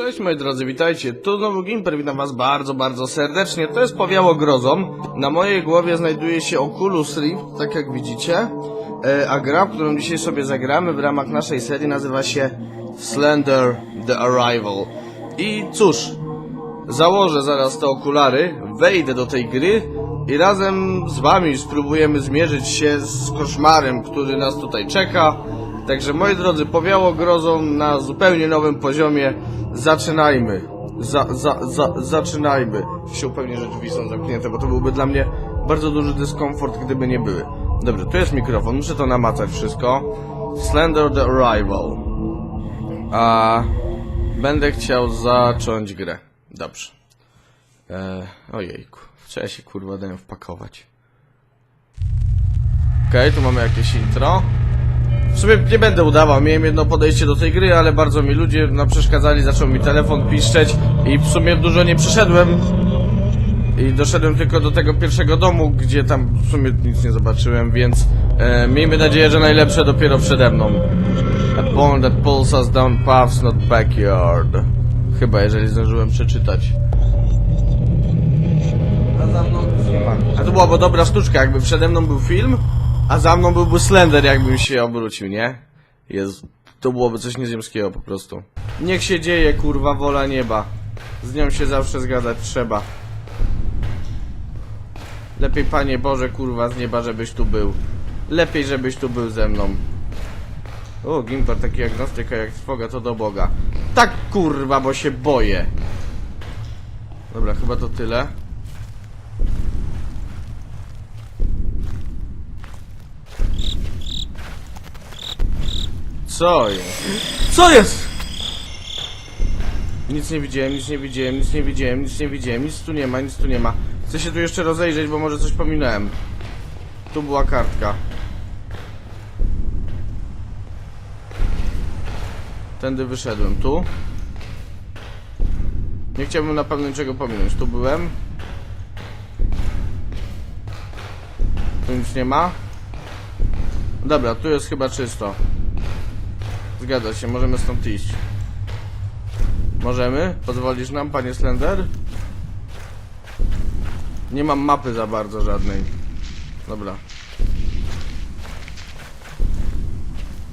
Cześć moi drodzy, witajcie. Tu znowu Gimper, witam was bardzo, bardzo serdecznie. To jest powiało grozą. Na mojej głowie znajduje się Oculus Rift, tak jak widzicie. E, a gra, którą dzisiaj sobie zagramy w ramach naszej serii nazywa się Slender The Arrival. I cóż, założę zaraz te okulary, wejdę do tej gry i razem z wami spróbujemy zmierzyć się z koszmarem, który nas tutaj czeka. Także moi drodzy, powiało grozą na zupełnie nowym poziomie. Zaczynajmy. Za, za, za, zaczynajmy. Się upewnię, że drzwi są zamknięte, bo to byłby dla mnie bardzo duży dyskomfort, gdyby nie były. Dobrze, tu jest mikrofon, muszę to namacać wszystko. Slender the Arrival. A będę chciał zacząć grę. Dobrze. Eee, ojejku, trzeba się kurwa dałem wpakować. Okej, tu mamy jakieś intro. W sumie nie będę udawał, miałem jedno podejście do tej gry, ale bardzo mi ludzie no, przeszkadzali, zaczął mi telefon piszczeć i w sumie dużo nie przeszedłem. I doszedłem tylko do tego pierwszego domu, gdzie tam w sumie nic nie zobaczyłem, więc e, miejmy nadzieję, że najlepsze dopiero przede mną. A bone that pulls us down paths, not backyard. Chyba, jeżeli zdążyłem przeczytać. A za mną. A to byłaby dobra sztuczka, jakby przede mną był film, a za mną byłby Slender, jakbym się obrócił, nie? Jezu, to byłoby coś nieziemskiego po prostu. Niech się dzieje, kurwa, wola nieba. Z nią się zawsze zgadzać trzeba. Lepiej, Panie Boże, kurwa, z nieba, żebyś tu był. Lepiej, żebyś tu był ze mną. O, Gimper, taki agnostyka jak swoga, to do Boga. Tak, kurwa, bo się boję. Dobra, chyba to tyle. Co jest? Co jest? Nic nie widziałem, nic nie widziałem, nic nie widziałem, nic nie widziałem, nic tu nie ma, nic tu nie ma. Chcę się tu jeszcze rozejrzeć, bo może coś pominąłem. Tu była kartka. Tędy wyszedłem, tu. Nie chciałbym na pewno niczego pominąć. Tu byłem. Tu nic nie ma. Dobra, tu jest chyba czysto. Zgadza się, możemy stąd iść. Możemy? Pozwolisz nam, panie Slender? Nie mam mapy za bardzo żadnej. Dobra.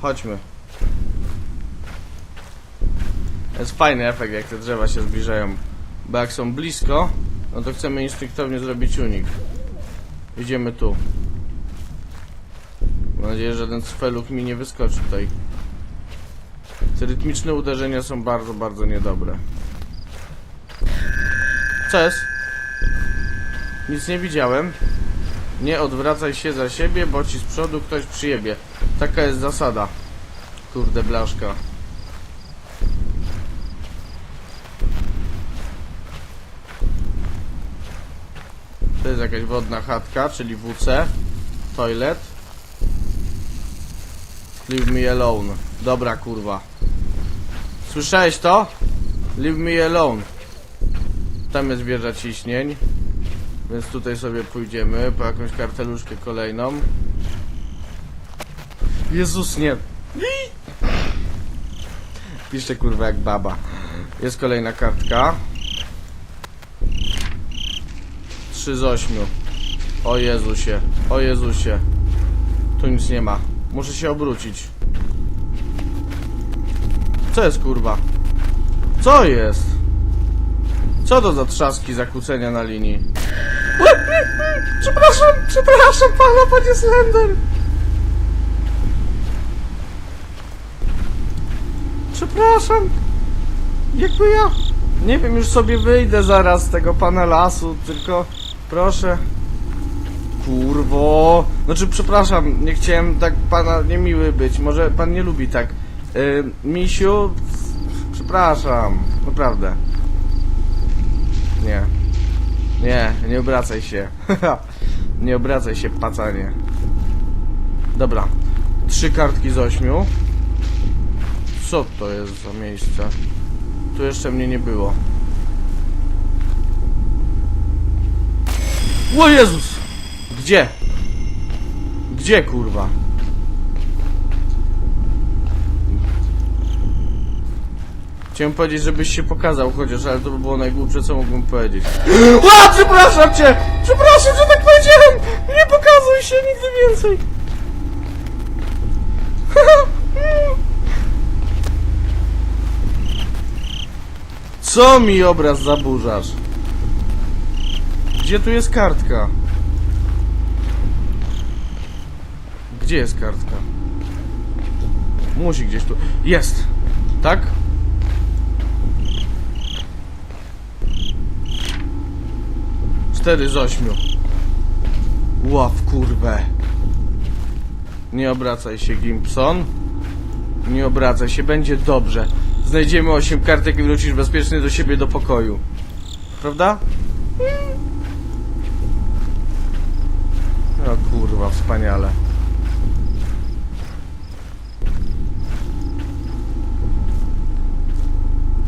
Chodźmy. Jest fajny efekt, jak te drzewa się zbliżają. Bo jak są blisko, no to chcemy instynktownie zrobić unik. Idziemy tu. Mam nadzieję, że ten sfeluk mi nie wyskoczy tutaj. Te rytmiczne uderzenia są bardzo, bardzo niedobre. Jest? Nic nie widziałem. Nie odwracaj się za siebie, bo ci z przodu ktoś przyjebie. Taka jest zasada. Kurde blaszka. To jest jakaś wodna chatka, czyli WC. Toilet. Leave me alone. Dobra kurwa. Słyszałeś to? Leave me alone. Tam jest wieża ciśnień. Więc tutaj sobie pójdziemy po jakąś karteluszkę kolejną. Jezus, nie. Piszcie kurwa jak baba. Jest kolejna kartka. 3 z 8. O Jezusie, o Jezusie. Tu nic nie ma. Muszę się obrócić. Co jest kurwa? Co jest? Co to za trzaski zakłócenia na linii? Przepraszam, przepraszam pana, panie Slender. Przepraszam. Jakby ja... Nie wiem, już sobie wyjdę zaraz z tego pana lasu, tylko proszę. Kurwo. Znaczy, przepraszam, nie chciałem tak pana niemiły być. Może pan nie lubi tak. Yy, misiu, przepraszam, naprawdę. Nie. Nie, nie obracaj się. nie obracaj się, pacanie. Dobra. Trzy kartki z ośmiu. Co to jest za miejsce? Tu jeszcze mnie nie było. O Jezus! Gdzie? Gdzie kurwa? Chciałem powiedzieć, żebyś się pokazał chociaż, ale to by było najgłupsze, co mógłbym powiedzieć. A, przepraszam cię! Przepraszam, że tak powiedziałem! Nie pokazuj się nigdy więcej! Co mi obraz zaburzasz? Gdzie tu jest kartka? Gdzie jest kartka? Musi gdzieś tu. Jest! Tak? Cztery z ośmiu. Ław kurwę. Nie obracaj się, Gimpson. Nie obracaj się, będzie dobrze. Znajdziemy osiem kartek i wrócisz bezpiecznie do siebie do pokoju. Prawda? O kurwa, wspaniale.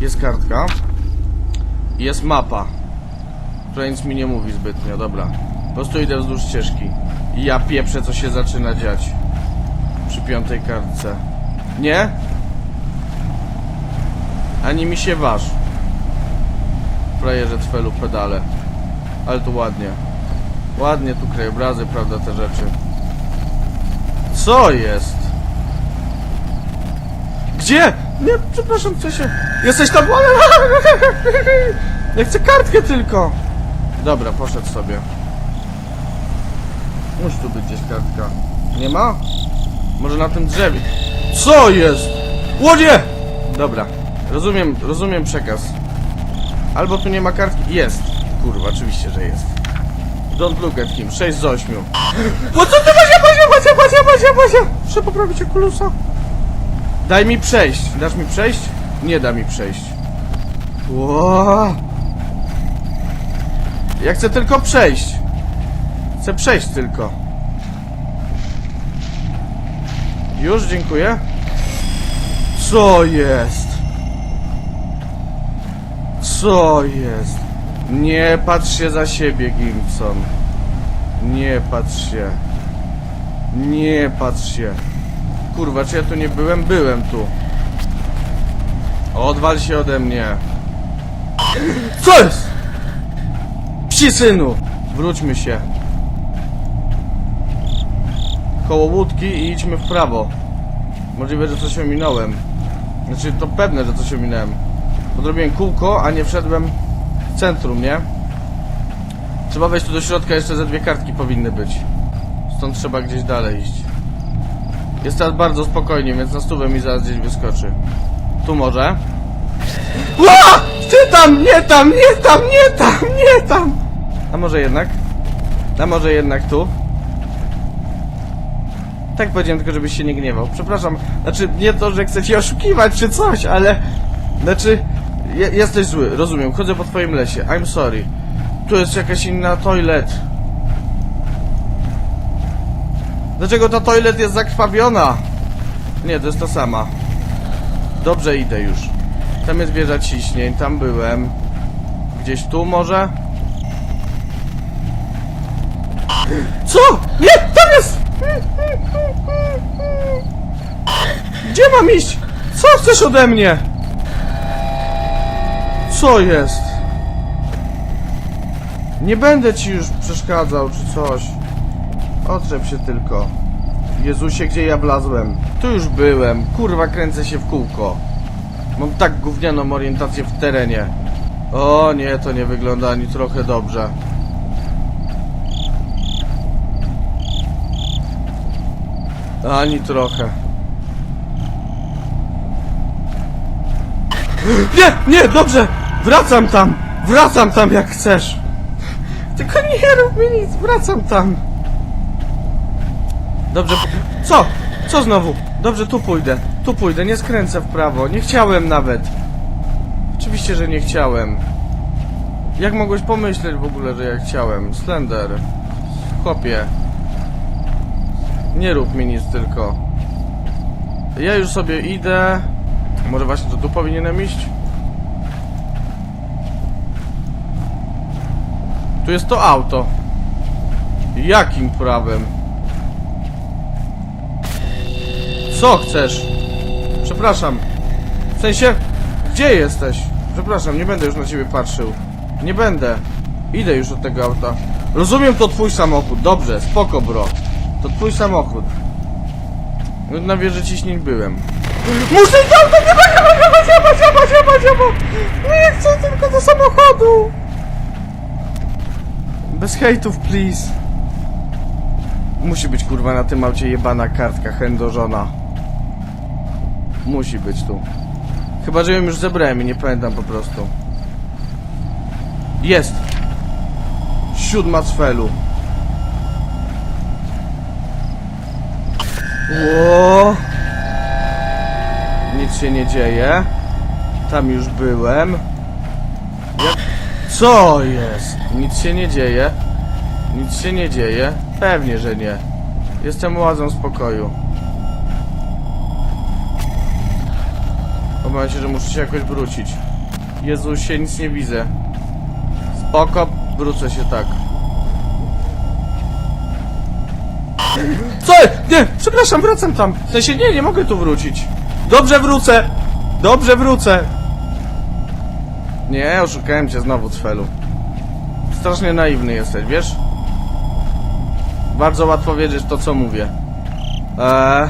Jest kartka. Jest mapa. Która nic mi nie mówi zbytnio, dobra. Po prostu idę wzdłuż ścieżki. I ja pieprzę, co się zaczyna dziać. Przy piątej kartce. Nie? Ani mi się waż. Frajerze twelu pedale. Ale tu ładnie. Ładnie tu krajobrazy, prawda, te rzeczy. Co jest? Gdzie? Nie, przepraszam, chcę się... Jesteś tam? Ja chcę kartkę tylko! Dobra, poszedł sobie. Musi tu być gdzieś kartka. Nie ma? Może na tym drzewie. Co jest? Łodzie! Dobra, rozumiem, rozumiem przekaz. Albo tu nie ma kartki. Jest. Kurwa, oczywiście, że jest. Don't look at him. 6 z 8. O co ty Basia, Basia, Basia, Basia, Basia, Basia! Muszę poprawić okulusa. Daj mi przejść. Dasz mi przejść? Nie da mi przejść. Ło! Ja chcę tylko przejść. Chcę przejść tylko. Już, dziękuję. Co jest? Co jest? Nie patrz się za siebie, Gimson. Nie patrz się. Nie patrz się. Kurwa, czy ja tu nie byłem? Byłem tu. Odwal się ode mnie. Co jest? Psi synu! Wróćmy się. Koło łódki i idźmy w prawo. Możliwe, że coś ominąłem. Znaczy, to pewne, że coś ominąłem. Podrobiłem kółko, a nie wszedłem w centrum, nie? Trzeba wejść tu do środka, jeszcze ze dwie kartki powinny być. Stąd trzeba gdzieś dalej iść. Jest teraz bardzo spokojnie, więc na stówę mi zaraz gdzieś wyskoczy. Tu może. Ła! Ty tam, nie tam, nie tam, nie tam, nie tam! A może jednak? A może jednak tu? Tak powiedziałem tylko, żebyś się nie gniewał. Przepraszam, znaczy nie to, że chcę cię oszukiwać czy coś, ale... Znaczy, je, jesteś zły, rozumiem, chodzę po twoim lesie, I'm sorry. Tu jest jakaś inna toilet. Dlaczego ta toilet jest zakrwawiona? Nie, to jest ta sama. Dobrze, idę już. Tam jest wieża ciśnień, tam byłem. Gdzieś tu może? Co? Nie, tam jest! Gdzie mam iść? Co chcesz ode mnie? Co jest? Nie będę ci już przeszkadzał czy coś. Otrzep się tylko. Jezusie, gdzie ja wlazłem? Tu już byłem. Kurwa, kręcę się w kółko. Mam tak gównianą orientację w terenie. O nie, to nie wygląda ani trochę dobrze. Ani trochę. Nie, nie, dobrze! Wracam tam! Wracam tam jak chcesz! Tylko nie rób mi nic, wracam tam! Dobrze, co? Co znowu? Dobrze, tu pójdę, tu pójdę, nie skręcę w prawo, nie chciałem nawet. Oczywiście, że nie chciałem. Jak mogłeś pomyśleć w ogóle, że ja chciałem? Slender. Chłopie. Nie rób mi nic tylko. Ja już sobie idę. Może właśnie to tu powinienem iść? Tu jest to auto. Jakim prawem? Co chcesz? Przepraszam. W sensie, Gdzie jesteś? Przepraszam, nie będę już na ciebie patrzył. Nie będę. Idę już od tego auta. Rozumiem, to twój samochód. Dobrze, spoko, bro. To twój samochód. No, Na wieży ciśnień byłem. Muszę iść auto! Nie ma, nie ma, nie ma, nie ma, nie chcę tylko do samochodu! Bez hejtów, please. Musi być kurwa na tym aucie jebana kartka chędożona. Musi być tu. Chyba, że ją już zebrałem i nie pamiętam po prostu. Jest! Siódma z felu. Ło! Nic się nie dzieje. Tam już byłem. Jak... Co jest? Nic się nie dzieje. Nic się nie dzieje. Pewnie, że nie. Jestem łazą spokoju. Obawiam się, że muszę się jakoś wrócić. Jezusie, nic nie widzę. Spoko, wrócę się tak. Co? Nie, przepraszam, wracam tam. W sensie, nie, nie mogę tu wrócić. Dobrze wrócę! Dobrze wrócę! Nie, oszukałem cię znowu, Cfelu. Strasznie naiwny jesteś, wiesz? Bardzo łatwo wierzyć w to, co mówię. Eee...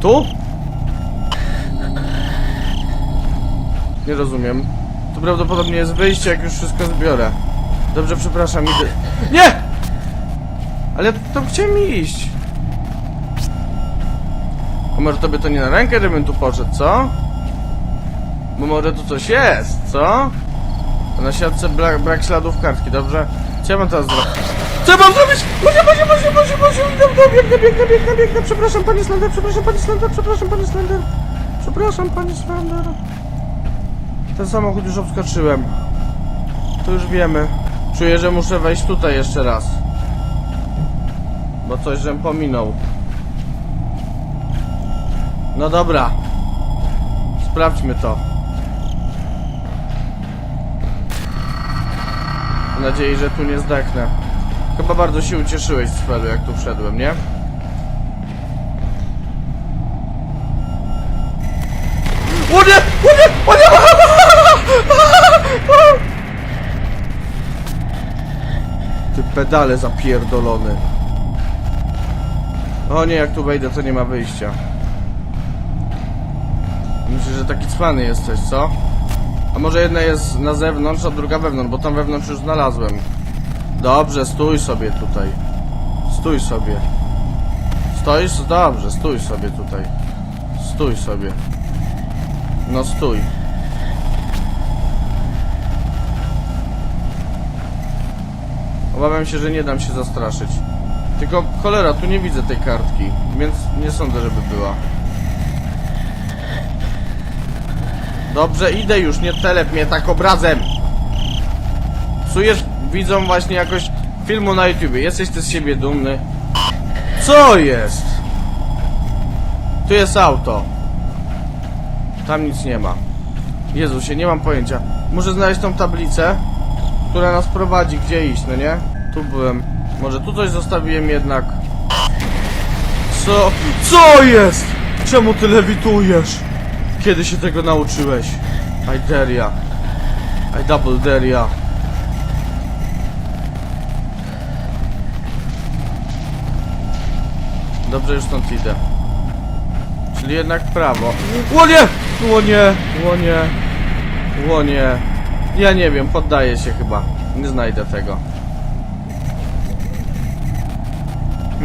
Tu? Nie rozumiem. Tu prawdopodobnie jest wyjście, jak już wszystko zbiorę. Dobrze, przepraszam, idę... Nie! Ale ja tam chciałem iść. A może tobie to nie na rękę, żebym tu poszedł, co? Bo może tu coś jest, co? Na siatce brak, brak śladów kartki, dobrze? Co ja mam teraz zrobić? Co ja mam zrobić? Boże, Boże, Boże, Boże, Boże, biegnę, biegnę, biegnę, biegnę, biegnę, przepraszam, panie Slender, przepraszam, panie Slender, przepraszam, panie Slender. Przepraszam, panie Slender. Ten samochód już obskoczyłem. To już wiemy. Czuję, że muszę wejść tutaj jeszcze raz. Bo coś, żem pominął. No dobra. Sprawdźmy to. Mam nadzieję, że tu nie zdechnę. Chyba bardzo się ucieszyłeś z felu, jak tu wszedłem, nie? O nie! O nie! O nie! Ty pedale zapierdolony. O nie, jak tu wejdę, to nie ma wyjścia. Myślę, że taki cwany jesteś, co? A może jedna jest na zewnątrz, a druga wewnątrz, bo tam wewnątrz już znalazłem. Dobrze, stój sobie tutaj. Stój sobie. Stoisz? Dobrze, stój sobie tutaj. Stój sobie. No stój. Obawiam się, że nie dam się zastraszyć. Tylko cholera, tu nie widzę tej kartki, więc nie sądzę, żeby była. Dobrze, idę już, nie telep mnie tak obrazem. Psujesz widzą właśnie jakoś filmu na YouTubie. Jesteś ty z siebie dumny. Co jest? Tu jest auto. Tam nic nie ma. Jezusie, nie mam pojęcia. Muszę znaleźć tą tablicę, która nas prowadzi, gdzie iść, no nie? Tu byłem. Może tu coś zostawiłem jednak. Co? Co jest? Czemu ty lewitujesz? Kiedy się tego nauczyłeś? I dare ya. I double dare ya. Dobrze, już stąd idę. Czyli jednak prawo. Łonie! Łonie! Łonie! Łonie! Ja nie wiem, poddaję się chyba. Nie znajdę tego.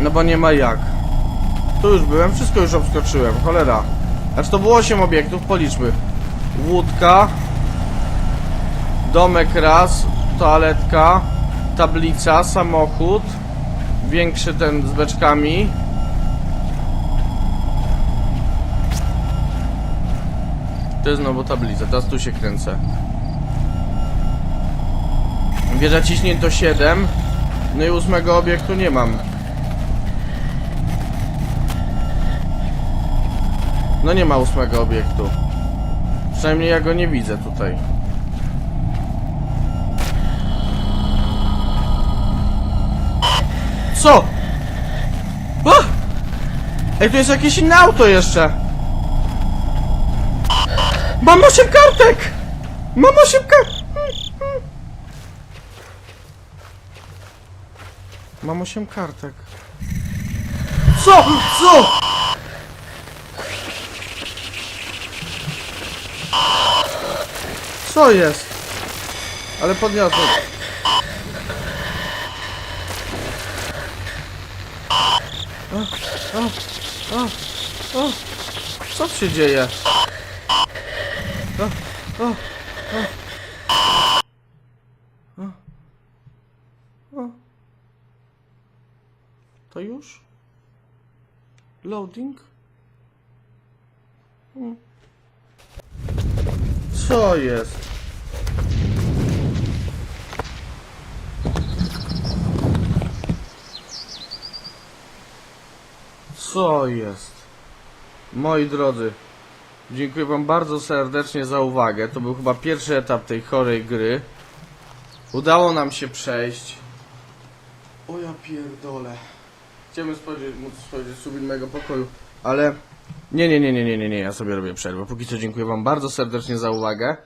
No bo nie ma jak. Tu już byłem, wszystko już obskoczyłem, cholera. Znaczy to było 8 obiektów, policzmy. Łódka. Domek raz, toaletka, tablica, samochód. Większy ten z beczkami. To jest znowu tablica, teraz tu się kręcę. Wieża ciśnień to 7. No i ósmego obiektu nie mam. No nie ma ósmego obiektu. Przynajmniej ja go nie widzę tutaj. Co? O! Ej, tu jest jakieś inne auto jeszcze. Mam 8 kartek! Mam 8 kartek! Mam 8 kartek. Co? Co? Co jest? Ale podniosłem. Co się dzieje? To już? Loading? Hmm. Co jest? Co jest? Moi drodzy, dziękuję wam bardzo serdecznie za uwagę. To był chyba pierwszy etap tej chorej gry. Udało nam się przejść. O ja pierdolę. Chciałbym spojrzeć, móc spojrzeć z innego pokoju, ale... Nie, nie, nie, nie, nie, nie, nie, ja sobie robię przerwę. Póki co dziękuję wam bardzo serdecznie za uwagę.